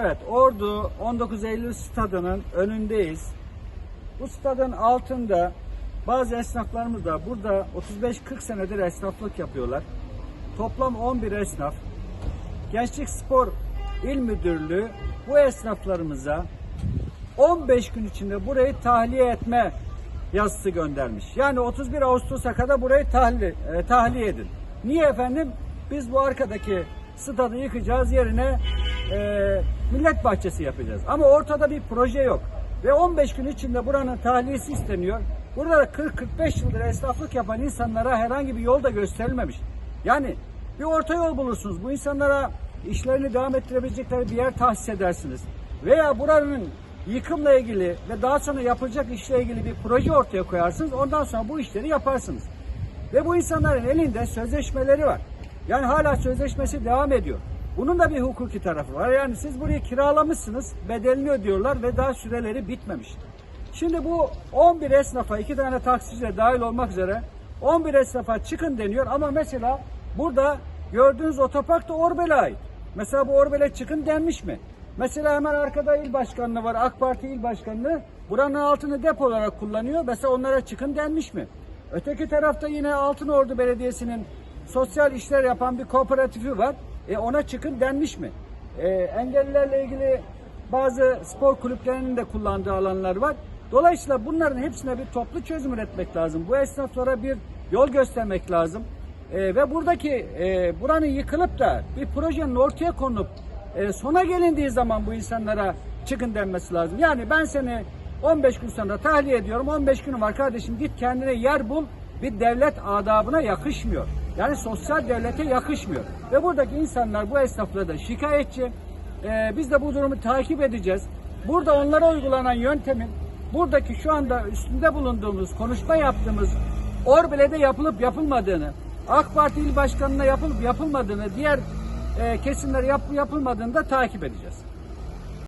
Evet, Ordu 19 Eylül stadının önündeyiz. Bu stadın altında bazı esnaflarımız da burada 35-40 senedir esnaflık yapıyorlar. Toplam 11 esnaf. Gençlik Spor İl Müdürlüğü bu esnaflarımıza 15 gün içinde burayı tahliye etme yazısı göndermiş. Yani 31 Ağustos'a kadar burayı tahliye, e, tahliye edin. Niye efendim? Biz bu arkadaki stadı yıkacağız yerine e, millet bahçesi yapacağız. Ama ortada bir proje yok. Ve 15 gün içinde buranın tahliyesi isteniyor. Burada 40-45 yıldır esnaflık yapan insanlara herhangi bir yol da gösterilmemiş. Yani bir orta yol bulursunuz. Bu insanlara işlerini devam ettirebilecekleri bir yer tahsis edersiniz. Veya buranın yıkımla ilgili ve daha sonra yapılacak işle ilgili bir proje ortaya koyarsınız. Ondan sonra bu işleri yaparsınız. Ve bu insanların elinde sözleşmeleri var. Yani hala sözleşmesi devam ediyor. Bunun da bir hukuki tarafı var. Yani siz burayı kiralamışsınız, bedelini ödüyorlar ve daha süreleri bitmemiş. Şimdi bu 11 esnafa, iki tane taksici dahil olmak üzere 11 esnafa çıkın deniyor ama mesela burada gördüğünüz otopark da Orbel'e ait. Mesela bu Orbel'e çıkın denmiş mi? Mesela hemen arkada il başkanlığı var, AK Parti il başkanlığı. Buranın altını depo olarak kullanıyor. Mesela onlara çıkın denmiş mi? Öteki tarafta yine Altınordu Belediyesi'nin sosyal işler yapan bir kooperatifi var. E ona çıkın denmiş mi? E, engellilerle ilgili bazı spor kulüplerinin de kullandığı alanlar var. Dolayısıyla bunların hepsine bir toplu çözüm üretmek lazım. Bu esnaflara bir yol göstermek lazım. E, ve buradaki e, buranın yıkılıp da bir projenin ortaya konup e, sona gelindiği zaman bu insanlara çıkın denmesi lazım. Yani ben seni 15 gün sonra tahliye ediyorum. 15 günüm var kardeşim git kendine yer bul. Bir devlet adabına yakışmıyor. Yani sosyal devlete yakışmıyor. Ve buradaki insanlar bu esnaflara da şikayetçi. E, biz de bu durumu takip edeceğiz. Burada onlara uygulanan yöntemin buradaki şu anda üstünde bulunduğumuz, konuşma yaptığımız Orbile'de yapılıp yapılmadığını, AK Parti il başkanına yapılıp yapılmadığını, diğer e, kesimler yap, yapılmadığını da takip edeceğiz.